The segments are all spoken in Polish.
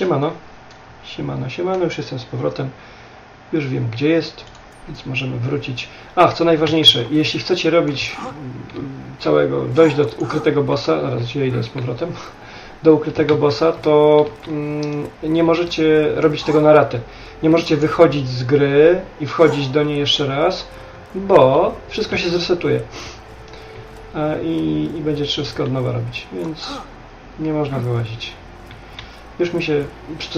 Siemano. Siemano, siemano, już jestem z powrotem. Już wiem gdzie jest, więc możemy wrócić. Ach, co najważniejsze, jeśli chcecie robić mm, całego, dojść do ukrytego bossa, zaraz gdzie idę z powrotem, do ukrytego bossa, to mm, nie możecie robić tego na ratę. Nie możecie wychodzić z gry i wchodzić do niej jeszcze raz, bo wszystko się zresetuje. A, i, I będzie wszystko od nowa robić, więc nie można wyłazić. Już mi się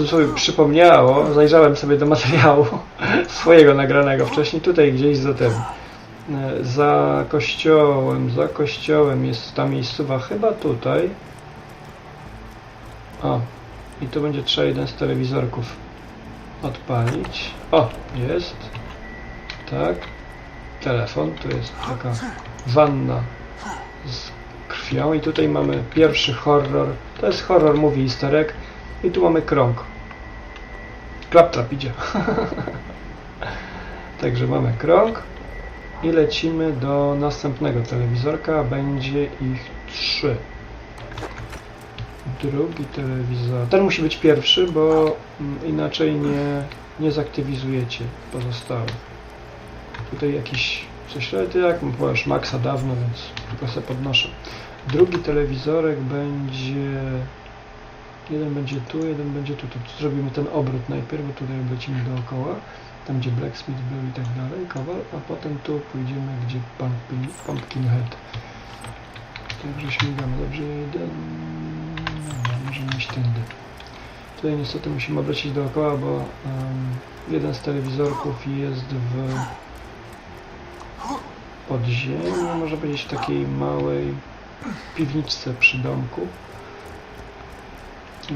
sobie przypomniało, zajrzałem sobie do materiału swojego nagranego wcześniej, tutaj gdzieś za tym, e, za kościołem, za kościołem jest ta miejscowa, chyba tutaj. O, i tu będzie trzeba jeden z telewizorków odpalić. O, jest. Tak. Telefon, tu jest taka wanna z krwią i tutaj mamy pierwszy horror. To jest horror movie easter egg i tu mamy krąg. Claptrap idzie. Także mamy krąg i lecimy do następnego telewizorka. Będzie ich trzy. Drugi telewizor. Ten musi być pierwszy, bo mm, inaczej nie, nie zaktywizujecie pozostałych. Tutaj jakiś coś, jak powiesz Maxa dawno, więc tylko sobie podnoszę. Drugi telewizorek będzie Jeden będzie tu, jeden będzie tu. Zrobimy ten obrót najpierw, bo tutaj oblecimy dookoła. Tam gdzie Blacksmith był i tak dalej, kowal, a potem tu pójdziemy, gdzie Pumpkin, Pumpkin Head. Także śmigamy. Dobrze, jeden... Dobra, możemy iść tędy. Tutaj niestety musimy obracać dookoła, bo em, jeden z telewizorków jest w podziemiu, można powiedzieć w takiej małej piwniczce przy domku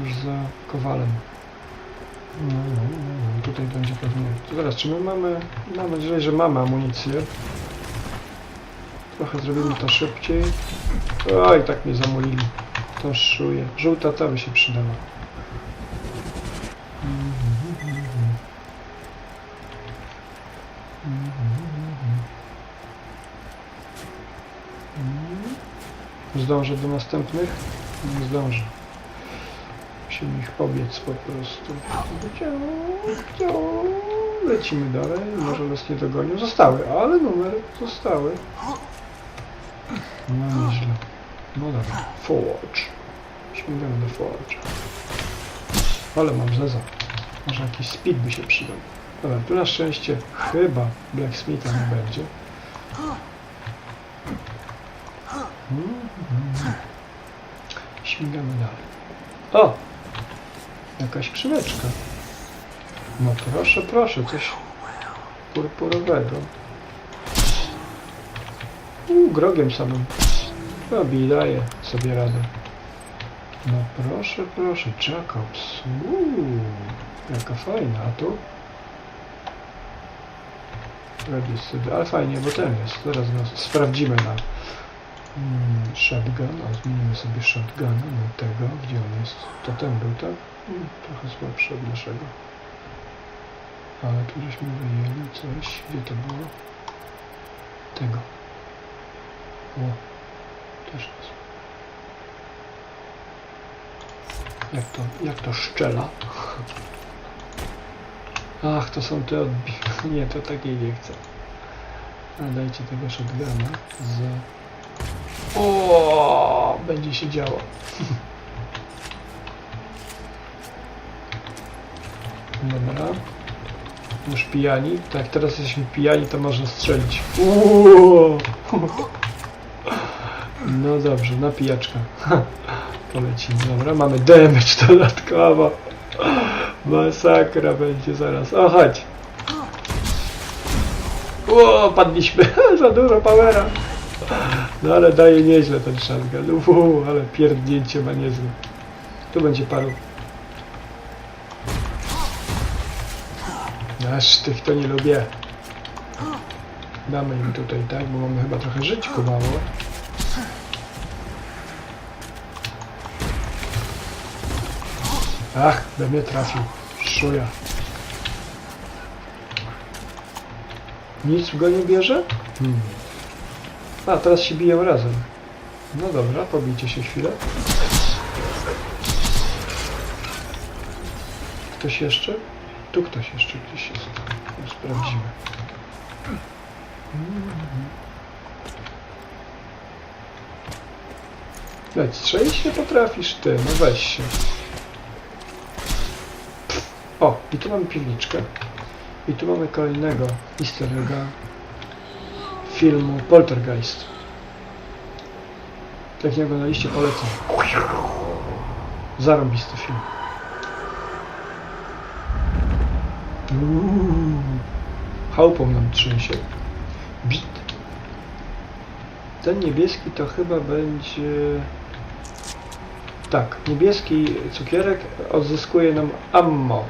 już za kowalem. No, no, no, no, tutaj będzie pewnie. To Zaraz, czy my mamy. Mam nadzieję, że mamy amunicję. Trochę zrobimy to szybciej. Oj, tak mnie zamulili. To szuje. Żółta ta by się przydała. Zdążę do następnych? Nie zdążę. Musimy ich pobiec po prostu. Lecimy dalej, może nas nie dogonią. Zostały, ale numery zostały. No nieźle. No dobra, Forge. Śmigamy do Forge. Ale mam zeza. Może jakiś speed by się przydał. Dobra, tu na szczęście chyba Blacksmitha nie będzie. Mhm. Śmigamy dalej. O! Jakaś skrzyneczka. No proszę, proszę, coś purpurowego. Uuu, grogiem samym. Robi, daje sobie radę. No proszę, proszę, Jacobs. Uuu, jaka fajna, a tu? Registered, ale fajnie, bo ten jest. Go sprawdzimy na mm, shotgun, a zmienimy sobie shotguna na tego, gdzie on jest. To ten był, tak? Trochę słabszy od naszego. Ale tu żeśmy wyjęli coś. Gdzie to było? Tego. O, też jest. Jak to, jak to szczela? Ach, to są te odbi... Nie, to takiej nie chcę. A dajcie tego shotguna z... O, będzie się działo. Dobra. Już pijani. Tak, teraz jesteśmy pijani, to można strzelić. Uuu. No dobrze, napijaczka. Polecimy. Dobra, mamy damage dodatkowo. Masakra będzie zaraz. O, chodź. O, padliśmy. Za dużo powera. No ale daje nieźle ten shotgun. Uuu, ale pierdnięcie ma niezłe. Tu będzie paru. Aż tych to nie lubię. Damy im tutaj, tak? Bo mamy chyba trochę żyćku mało. Ach, we mnie trafił. Szuja. Nic go nie bierze? Hmm. A, teraz się biją razem. No dobra, pobijcie się chwilę. Ktoś jeszcze? Tu ktoś jeszcze gdzieś jest. No, Sprawdzimy. Leć, strzelić nie potrafisz ty, no weź się. O, i tu mamy piwniczkę. I tu mamy kolejnego easter filmu Poltergeist. Jak nie oglądaliście, polecam. Zarąbisty film. Uuu. Chałupą nam trzęsie. Bit. Ten niebieski to chyba będzie... Tak, niebieski cukierek odzyskuje nam ammo.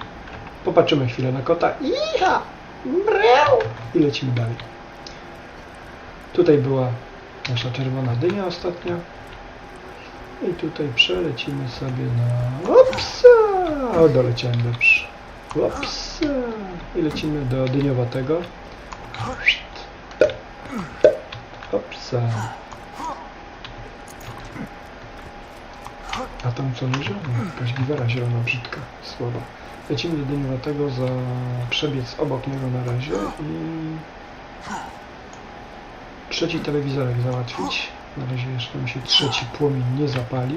Popatrzymy chwilę na kota. Iha! Mreu! I lecimy dalej. Tutaj była nasza czerwona dynia ostatnia. I tutaj przelecimy sobie na... Opsa! O, doleciałem dobrze. Opsa! I lecimy do dyniowatego. Opsa. A tam co leży? No, Jakaś giwera zielona brzydka. Słaba. Lecimy do dyniowatego za przebiec obok niego na razie i trzeci telewizorek załatwić. Na razie jeszcze mi się trzeci płomień nie zapali.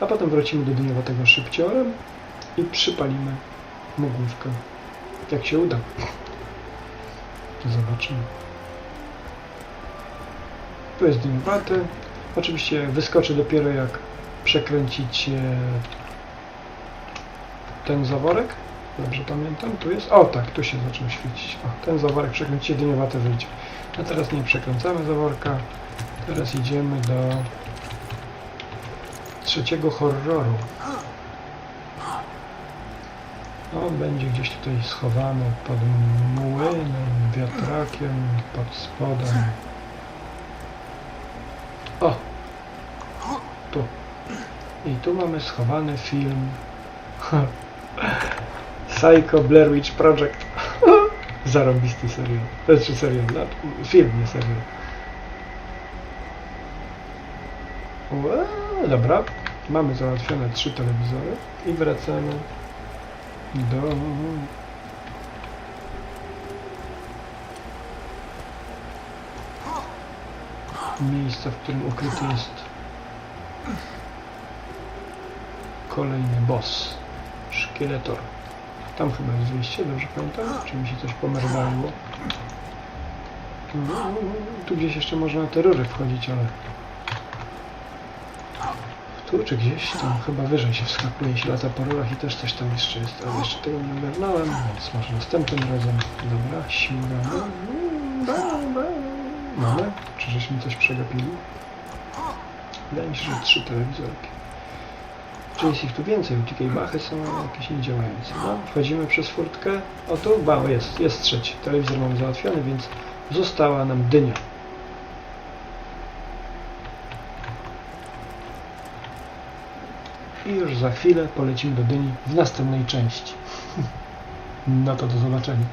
A potem wrócimy do dyniowatego szybciorem i przypalimy mu główkę. Jak się uda. Zobaczymy. Tu jest dyniowaty. Oczywiście wyskoczy dopiero jak przekręcicie ten zaworek. Dobrze pamiętam, tu jest. O tak, tu się zaczął świecić. O, ten zaworek przekręcicie, dyniowate wyjdzie. A teraz nie przekręcamy zaworka. Teraz idziemy do trzeciego horroru. On będzie gdzieś tutaj schowany pod młynem, wiatrakiem, pod spodem. O! Tu. I tu mamy schowany film Psycho Blair Witch Project. Zarobisty serial. To jest serial? No, film, nie serial. Ła, Dobra, mamy załatwione trzy telewizory i wracamy do miejsca, w którym ukryty jest kolejny boss. Szkieletor. Tam chyba jest wyjście, dobrze pamiętam? Czy mi się coś pomerdało? Tu gdzieś jeszcze można na te rury wchodzić, ale... Tu czy gdzieś tam chyba wyżej się wskakuje, się lata po rurach i też coś tam jeszcze jest, ale jeszcze tego nie ogarnąłem, więc może następnym razem. Dobra, śmigamy. Mamy? Czy żeśmy coś przegapili? Wydaje mi się, że trzy telewizorki. Czy jest ich tu więcej? Tutaj bachy są jakieś niedziałające. No, wchodzimy przez furtkę. O tu, ba, jest, jest trzeci. Telewizor mamy załatwiony, więc została nam dynia. I już za chwilę polecimy do dyni w następnej części. No to do zobaczenia.